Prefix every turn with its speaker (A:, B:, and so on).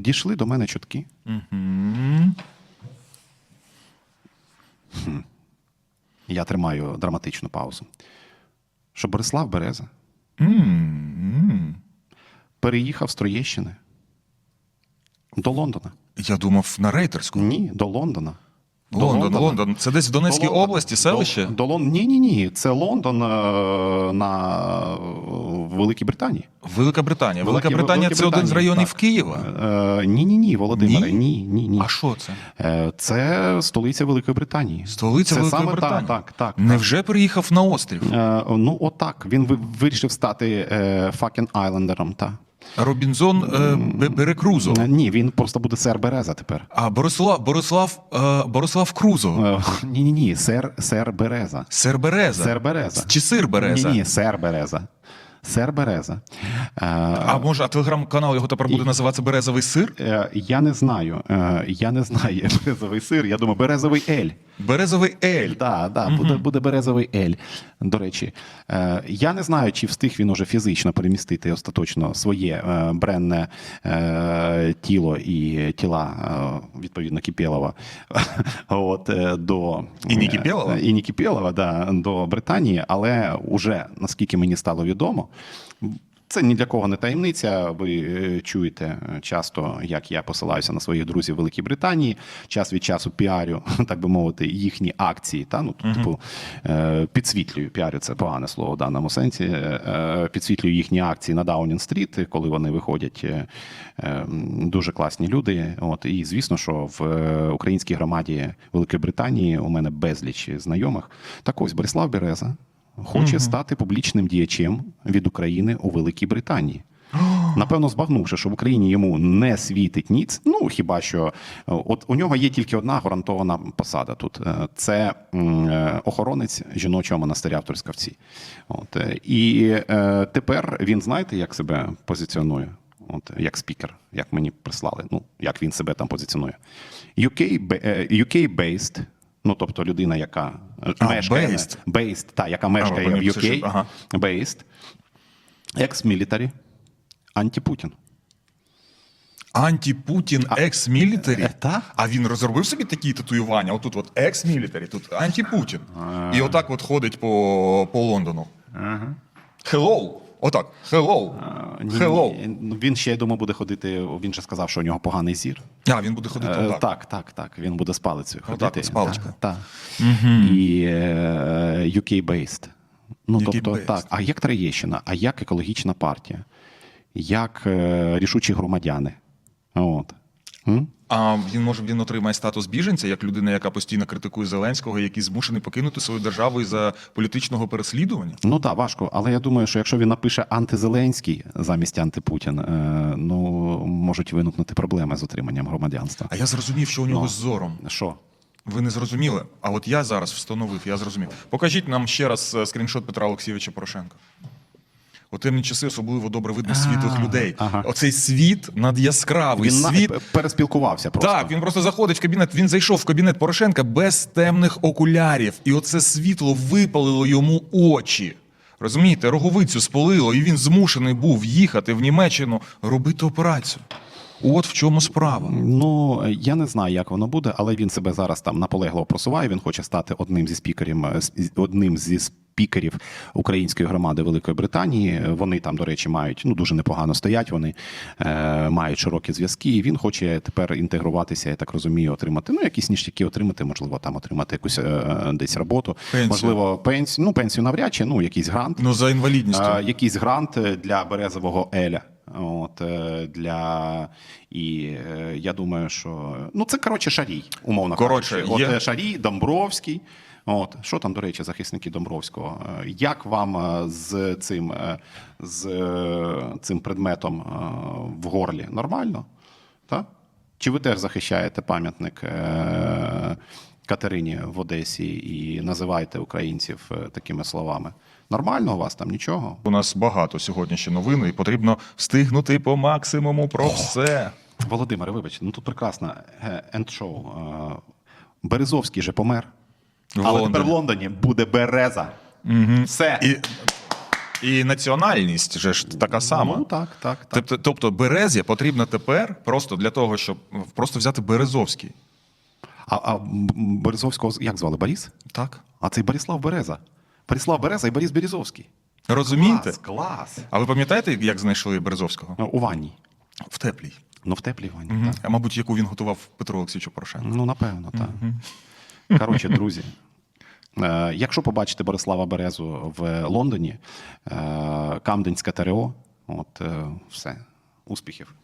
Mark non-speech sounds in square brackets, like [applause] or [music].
A: Дійшли до мене чутки.
B: Мгм.
A: Я тримаю драматичну паузу. Що Борислав Береза
B: М-м.
A: переїхав з Троєщини до Лондона.
B: Я думав на рейтерську.
A: Ні, до Лондона. До
B: Лондон,
A: Лондона.
B: Лондон. Це десь в Донецькій
A: До
B: області, селище?
A: До, до Лон... Ні, ні, ні. Це Лондон е, на Великій Британії.
B: Велика Британія. Велика Британія це один з районів
A: так.
B: Києва.
A: Е, ні, ні, ні, Володимире.
B: Ні?
A: Ні, ні.
B: А що це?
A: Е, Це столиця Великої Британії.
B: Столиця
A: це
B: Великої
A: саме
B: Британії.
A: Так, так, так.
B: Невже переїхав на острів?
A: Е, ну, отак. Він вирішив стати факен айлендером. Та.
B: Робінзон е, Бе- Берекрузо.
A: Ні, він просто буде сер Береза тепер.
B: А Борислав Борислав е, Борислав Крузо.
A: Ні, ні, ні, сер, сер Береза.
B: Сер Береза.
A: Сер Береза.
B: Чи сир Береза?
A: Ні, ні, сер Береза. Сер Береза. Е,
B: А може, а телеграм-канал його тепер буде називатися Березовий сир?
A: е, я не знаю. Е, я не знаю [laughs] березовий сир. Я думаю, березовий ель.
B: Березовий Ель.
A: Так, да, буде, буде березовий ель. До речі, е, я не знаю, чи встиг він уже фізично перемістити остаточно своє е, бренне е, тіло і тіла, е, відповідно, Кіпєлова [laughs] от, е, до
B: І Нікіпєлова?
A: і Нікіпєлова, да, до Британії, але уже наскільки мені стало відомо. Це ні для кого не таємниця. Ви е, чуєте е, часто, як я посилаюся на своїх друзів в Великій Британії, час від часу піарю, [laughs] так би мовити, їхні акції. Та ну типу е, підсвітлюю. Піарю це погане слово в даному сенсі. Підсвітлюю їхні акції на Даунінг стріт, коли вони виходять. Дуже класні люди. От і звісно, що в українській громаді Великої Британії у мене безліч знайомих. Так ось Борислав Береза хоче стати публічним діячем від України у Великій Британії. [gasps] Напевно, збагнувши, що в Україні йому не світить ніц. Ну хіба що е, от у нього є тільки одна гарантована посада тут: Е, це е, охоронець жіночого монастиря в Трускавці. От і тепер він знаєте, як себе позиціонує? От як спікер, як мені прислали. Ну як він себе там позиціонує? UK-based, ну тобто людина, яка
B: А,
A: мешкає
B: based.
A: based, та, яка мешкає в UK,
B: ага.
A: based, ex-military, антипутін.
B: Антипутін екс-мілітарі.
A: Е?
B: А він розробив собі такі татуювання. Отут от екс-мілітарі, тут антипутін. І отак от ходить по, по Лондону. Hello. Отак. Hello.
A: Ні,
B: Hello.
A: ні, ну, Він ще, я думаю, буде ходити. Він же сказав, що у нього поганий зір.
B: А, він буде ходити
A: Е,
B: отак.
A: Так, так, так. Він буде з палицею
B: Отак
A: ходити.
B: з паличкою.
A: Так. так. І е, UK-based. Ну, тобто,
B: based.
A: так. А як Троєщина, а як екологічна партія, як е, рішучі громадяни. От. М?
B: А він може він отримає статус біженця як людина, яка постійно критикує Зеленського, який змушений покинути свою державу із-за політичного переслідування.
A: Ну так, важко. Але я думаю, що якщо він напише антизеленський замість антипутін, е, ну можуть виникнути проблеми з отриманням громадянства.
B: А я зрозумів, що у нього
A: Ну.
B: з зором.
A: Що?
B: Ви не зрозуміли? А от я зараз встановив, я зрозумів. Покажіть нам ще раз е, скріншот Петра Олексійовича Порошенка. У темні часи особливо добре видно світлих людей.
A: ага.
B: Оцей світ надяскравий.
A: Він
B: світ.
A: переспілкувався просто.
B: Так, він просто заходить в кабінет. Він зайшов в кабінет Порошенка без темних окулярів, і оце світло випалило йому очі. Розумієте, роговицю спалило, і він змушений був їхати в Німеччину робити операцію. От в чому справа.
A: Ну я не знаю, як воно буде, але він себе зараз там наполегливо просуває. Він хоче стати одним зі спікерів, е, одним зі спікерів української громади Великої Британії. Вони там, до речі, мають ну дуже непогано стоять. Вони е, мають широкі зв'язки. І він хоче тепер інтегруватися, я так розумію, отримати ну якісь ніштяки отримати, можливо, там отримати якусь е, десь роботу,
B: Пенсію.
A: можливо, пенсію. Ну пенсію навряд чи ну якийсь грант.
B: Ну, за інвалідністю.
A: А, якийсь грант е, для березового Еля. От е, для і е, я думаю, що ну це коротше шарій, умовно
B: Коротше,
A: кажучи. От
B: є-
A: е, шарій, Домбровський. От що там, до речі, захисники Домбровського? Як вам з цим з цим предметом в горлі? Нормально? Так? Чи ви теж захищаєте пам'ятник Катерині в Одесі і називаєте українців е, такими словами? Нормально у вас там нічого?
B: У нас багато сьогодні ще новин, і потрібно встигнути по максимуму про все.
A: Володимире, вибачте, ну тут прекрасна енд-шоу. Е, Березовський же помер.
B: В
A: але
B: Лондоні.
A: тепер в Лондоні буде Береза. Все.
B: І І національність же ж така сама.
A: Ну так, так, так.
B: Тобто, тобто Березі потрібно тепер просто для того, щоб просто взяти Березовський.
A: А, а Березовського як звали? Борис?
B: Так?
A: А це Борислав Береза. Борислав Береза і Борис Березовський.
B: Розумієте?
A: Клас, клас.
B: А ви пам'ятаєте, як знайшли Березовського?
A: Ну, У ванні.
B: В теплій.
A: Ну, в теплій ванні.
B: Мгм.
A: Так.
B: А мабуть, яку він готував Петру Олексійовичу Порошенку.
A: Ну, напевно, так. Коротше, друзі. е, Якщо побачите Борислава Березу в Лондоні, е, Камденська ТРО, от е, все, успіхів.